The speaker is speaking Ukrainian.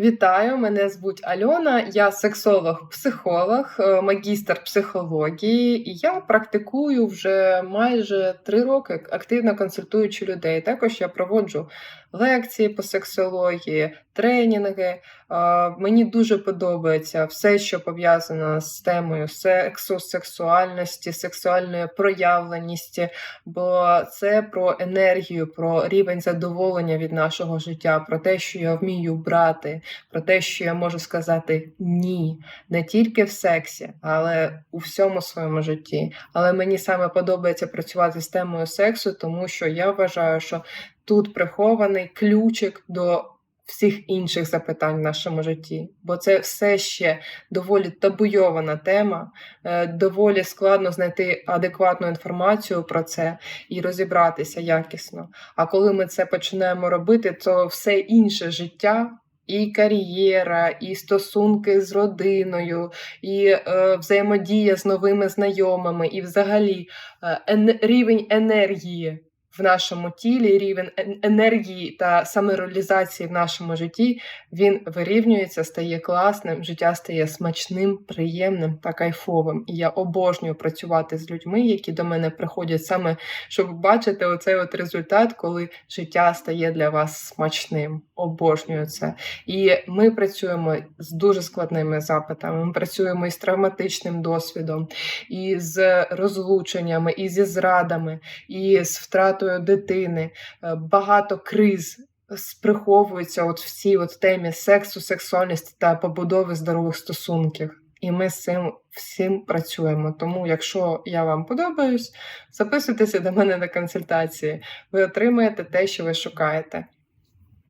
Вітаю, мене звуть Альона. Я сексолог-психолог, е, магістр психології, і я практикую вже майже три роки, активно консультуючи людей. Також я проводжу лекції по сексології, тренінги. Мені дуже подобається все, що пов'язано з темою сексу, сексуальності, сексуальної проявленості, бо це про енергію, про рівень задоволення від нашого життя, про те, що я вмію брати, про те, що я можу сказати ні, не тільки в сексі, але у всьому своєму житті. Але мені саме подобається працювати з темою сексу, тому що я вважаю, що тут прихований ключик до всіх інших запитань в нашому житті, бо це все ще доволі табуйована тема, е, доволі складно знайти адекватну інформацію про це і розібратися якісно. А коли ми це починаємо робити, то все інше життя. І кар'єра, і стосунки з родиною, і е, взаємодія з новими знайомими, і взагалі е, ен- рівень енергії в нашому тілі, рівень енергії та самореалізації в нашому житті, він вирівнюється, стає класним, життя стає смачним, приємним та кайфовим. І я обожнюю працювати з людьми, які до мене приходять саме, щоб бачити оцей от результат, коли життя стає для вас смачним. Обожнюю це. І ми працюємо з дуже складними запитами. Ми працюємо із травматичним досвідом, і з розлученнями, і зі зрадами, і з втратою дитини. Е, Багато криз Сприховуються от в цій от темі сексу, сексуальності та побудови здорових стосунків. І ми з цим всім працюємо. Тому, якщо я вам подобаюсь, записуйтеся до мене на консультації. Ви отримаєте те, що ви шукаєте.